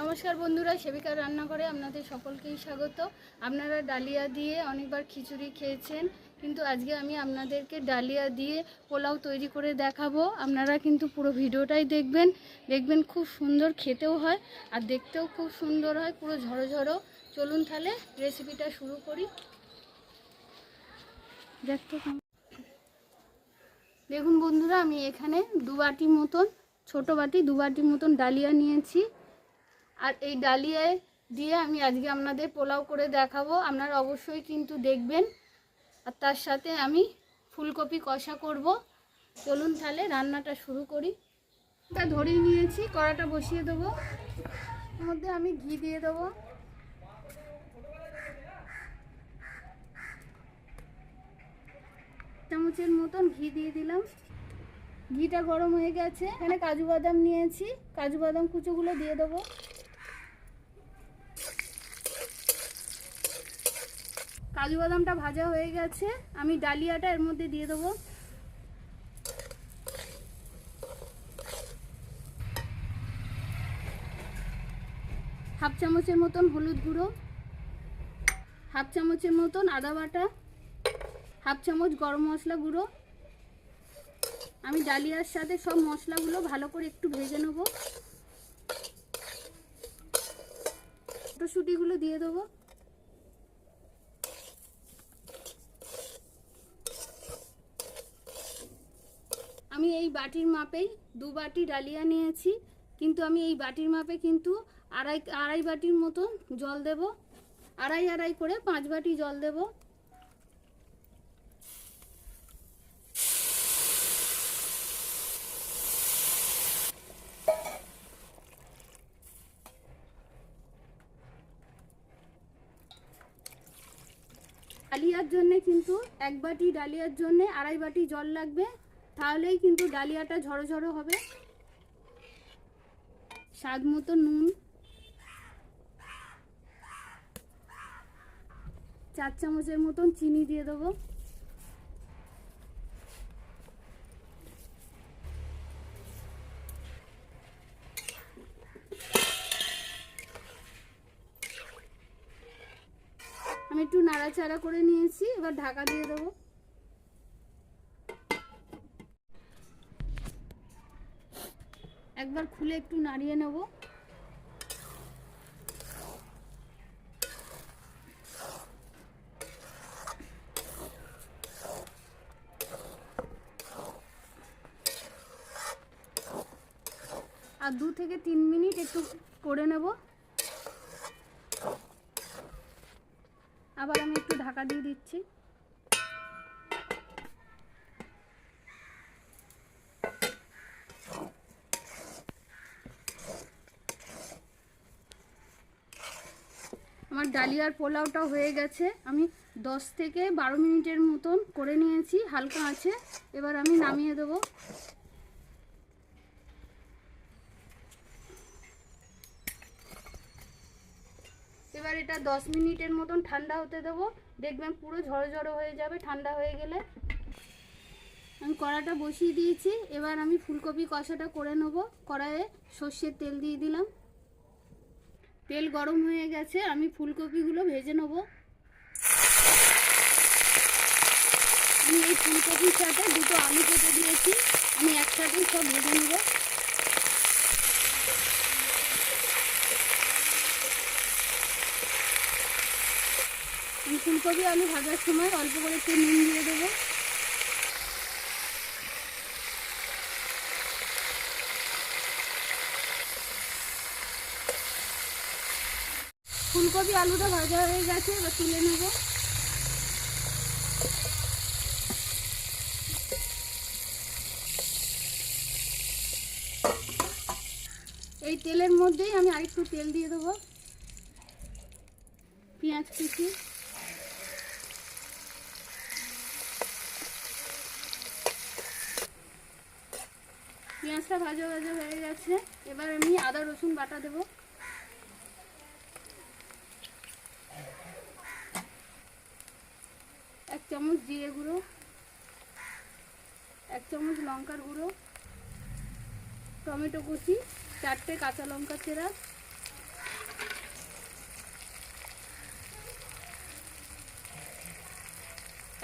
নমস্কার বন্ধুরা সেবিকার রান্নাঘরে আপনাদের সকলকেই স্বাগত। আপনারা ডালিয়া দিয়ে অনেকবার খিচুড়ি খেয়েছেন, কিন্তু আজকে আমি আপনাদেরকে ডালিয়া দিয়ে পোলাও তৈরি করে দেখাবো। আপনারা কিন্তু পুরো ভিডিওটাই দেখবেন দেখবেন খুব সুন্দর খেতেও হয় আর দেখতেও খুব সুন্দর হয়, পুরো ঝড়ো ঝড়ো চলুন তাহলে রেসিপিটা শুরু করি। দেখতে দেখুন বন্ধুরা, আমি এখানে দু বাটি মতন, ছোট বাটি দু বাটি মতন ডালিয়া নিয়েছি। আর এই ডালিয়ায় দিয়ে আমি আজকে আপনাদের পোলাও করে দেখাবো। আপনারা অবশ্যই কিন্তু দেখবেন। আর তার সাথে আমি ফুলকপি কষা করব। চলুন তাহলে রান্নাটা শুরু করি। তা ধরিয়ে নিয়েছি, কড়াটা বসিয়ে দেবো। মধ্যে আমি ঘি দিয়ে দেবো। চামচের মতন ঘি দিয়ে দিলাম। ঘিটা গরম হয়ে গেছে। এখানে কাজু বাদাম নিয়েছি। কাজু বাদাম কুচোগুলো দিয়ে দেবো। কাজু বাদামটা ভাজা হয়ে গেছে, আমি ডালিয়াটা এর মধ্যে দিয়ে দেবো। হাফ চামচের মতন হলুদ গুঁড়ো, হাফ চামচের মতন আদা বাটা, হাফ চামচ গরম মশলা গুঁড়ো। আমি ডালিয়ার সাথে সব মশলাগুলো ভালো করে একটু ভেজে নেব। মটরশুঁটিগুলো দিয়ে দেবো। আমি এই বাটির মাপেই দু বাটি ডালিয়া নিয়েছি, কিন্তু আমি এই বাটির মাপে কিন্তু আড়াই আড়াই বাটির মতন জল দেব, আড়াই আড়াই করে পাঁচ বাটি জল দেব। ডালিয়ার জন্যে কিন্তু এক বাটি ডালিয়ার জন্যে আড়াই বাটি জল লাগবে। তাহলেই কিন্তু ডালিয়াটা ঝড়ো ঝড়ো হবে। স্বাদ মতো নুন। চার চামচের মতন চিনি দিয়ে দেবো। আমি একটু নাড়াচাড়া করে নিয়েছি, এবার ঢাকা দিয়ে দেবো। একবার খুলে একটু নাড়িয়ে নেব। আর দু থেকে তিন মিনিট একটু করে নেব। আবার আমি একটু ঢাকা দিয়ে দিচ্ছি। আমার ডালিয়ার পোলাওটা হয়ে গেছে। আমি দশ থেকে বারো মিনিটের মতন করে নিয়েছি, হালকা আছে। এবার আমি নামিয়ে দেবো। এবার এটা দশ মিনিটের মতন ঠান্ডা হতে দেবো। দেখবেন পুরো ঝড়ো হয়ে যাবে, ঠান্ডা হয়ে গেলে। আমি কড়াটা বসিয়ে দিয়েছি। এবার আমি ফুলকপি কষাটা করে নেব। কড়াইয়ে সর্ষের তেল দিয়ে দিলাম। তেল গরম হয়ে গেছে, আমি ফুলকপিগুলো ভেজে নেব। আমি এই ফুলকপির সাথে দুটো আলু কেটে দিয়েছি, আমি একসাথে সব ভেজে নেব। ফুলকপি আলু ভাজার সময় অল্প করে একটু নুন দিয়ে দেবো। ফুলকপি, আলুটা ভাজা হয়ে গেছে, এবার তুলে নেব। এই তেলের মধ্যেই আমি আরেকটু তেল দিয়ে দেবো। পেঁয়াজ কুচি। পেঁয়াজটা ভাজা ভাজা হয়ে গেছে। এবার আমি আদা রসুন বাটা দেবো। এক চামচ জিরে গুঁড়ো, এক চামচ লঙ্কার গুঁড়ো, টমেটো কুচি, চারটে কাঁচা লঙ্কা চেরা,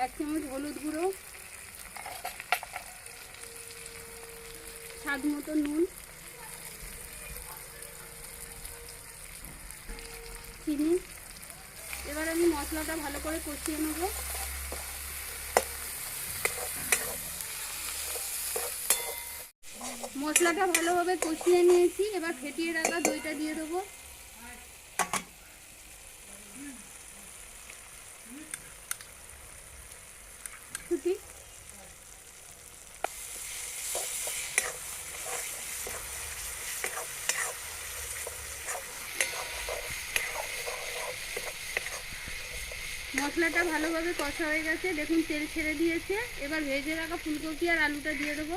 এক চামচ হলুদ গুঁড়ো, স্বাদ মতো নুন, চিনি। এবার আমি মশলাটা ভালো করে কষিয়ে নেব। মশলাটা ভালোভাবে কষিয়ে নিয়েছি। এবার ফেটিয়ে রাখা দইটা দিয়ে দেবো। মশলাটা ভালোভাবে কষা হয়ে গেছে। দেখুন, তেল ছেড়ে দিয়েছে। এবার ভেজে রাখা ফুলকপি আর আলুটা দিয়ে দেবো।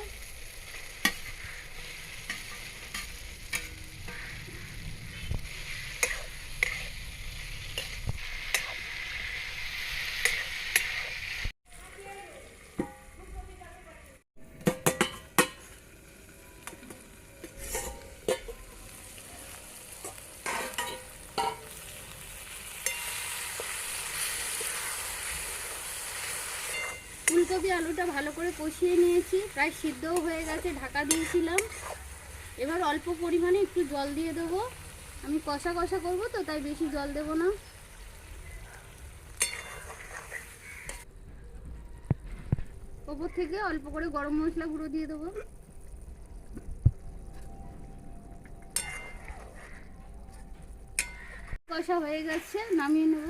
ফুলকপি আলুটা ভালো করে কষিয়ে নিয়েছি। প্রায় সিদ্ধও হয়ে গেছে, ঢাকা দিয়েছিলাম। এবার অল্প পরিমাণে একটু জল দিয়ে দেবো। আমি কষা কষা করব তো, তাই বেশি জল দেবো না। ওপর থেকে অল্প করে গরম মশলা গুঁড়ো দিয়ে দেবো। কষা হয়ে গেছে, নামিয়ে নেব।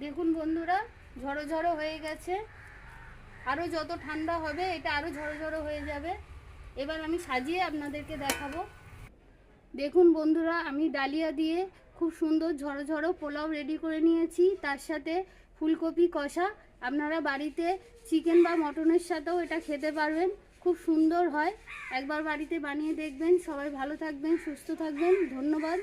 দেখুন বন্ধুরা, ঝড়ো ঝড়ো হয়ে গেছে। আরও যত ঠান্ডা হবে, এটা আরও ঝড়ো ঝড়ো হয়ে যাবে। এবার আমি সাজিয়ে আপনাদেরকে দেখাবো। দেখুন বন্ধুরা, আমি ডালিয়া দিয়ে খুব সুন্দর ঝড়ো ঝড়ো পোলাও রেডি করে নিয়েছি। তার সাথে ফুলকপি, কষা। আপনারা বাড়িতে চিকেন বা মটনের সাথেও এটা খেতে পারবেন। খুব সুন্দর হয়। একবার বাড়িতে বানিয়ে দেখবেন। সবাই ভালো থাকবেন, সুস্থ থাকবেন। ধন্যবাদ।